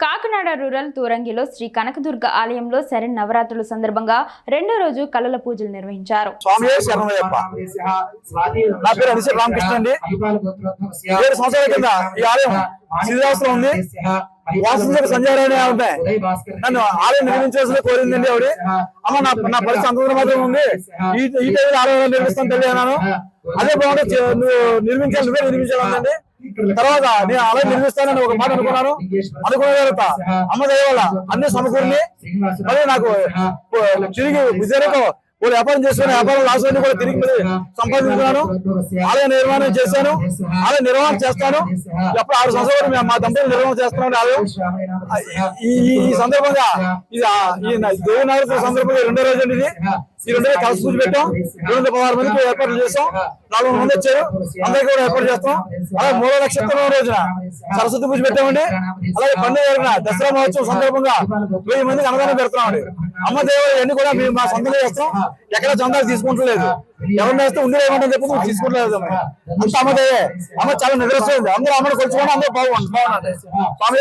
Kakinada rural తూరంగిలో శ్రీ కనకదుర్గ ఆలయంలో శరణ్ నవరాత్రుల సందర్భంగా రెండో రోజు కలల పూజలు నిర్వహించారు. నా పేరు రామకృష్ణ అండి. ఏడు సంవత్సరాల కింద ఈ ఆలయం ఉంది. వాసు నన్ను ఆలయం నిర్మించాల్సిన కోరిందండి ఆవిడ. అమ్మ నా నా పరిస్థితి అంత దూరం మాత్రం ఉంది. ఈ టైంలో ఆలయం నిర్మిస్తాను తెలియ అదే బాగుంటే నువ్వు నిర్మించాలి నువ్వే నిర్మించాలండి తర్వాత నేను ఆలయం నిర్మిస్తానని ఒక మాట అనుకున్నాను అనుకున్న తర్వాత అమ్మ వల్ల అన్ని సమకూర్ని మళ్ళీ నాకు తిరిగి విజయనగరం వాళ్ళు వ్యాపారం చేసుకుని వ్యాపారం లాస్ అన్ని కూడా తిరిగి సంపాదించుకున్నాను. ఆలయ నిర్మాణం చేశాను. ఆలయ నిర్వహణ చేస్తాను. ఎప్పుడు ఆరు సంవత్సరాలు మేము మా దంపతులు నిర్వహణ చేస్తున్నాను ఆలయం. ఈ సందర్భంగా ఇది ఈ నా- నగర సందర్భంగా రెండో రోజు అండి ఇది ఈ రెండు రోజులు కలిసి పూజ పెట్టాం. రెండు వందల పదహారు మందికి ఏర్పాట్లు చేస్తాం నాలుగు వందల మంది వచ్చారు. అందరికీ కూడా ఏర్పాటు చేస్తాం. అలాగే మూడో నక్షత్రం రోజున సరస్వతి పూజ పెట్టామండి. అలాగే పండుగ జరిగిన దసరా మహోత్సవం సందర్భంగా వెయ్యి మందికి అన్నదానం పెడుతున్నామండి. అమ్మ దేవుడు అన్ని కూడా మేము మా సొంతంగా చేస్తాం. ఎక్కడ చందాలు తీసుకుంటలేదు. ఎవరిని వేస్తే ఉండి లేకుండా చెప్పి మేము తీసుకుంటలేదు అంత అమ్మ దేవే అమ్మ చాలా నిద్రస్తుంది అందరూ అమ్మను కొలుచుకోండి అందరూ బాగుంది బాగుంది స్వామి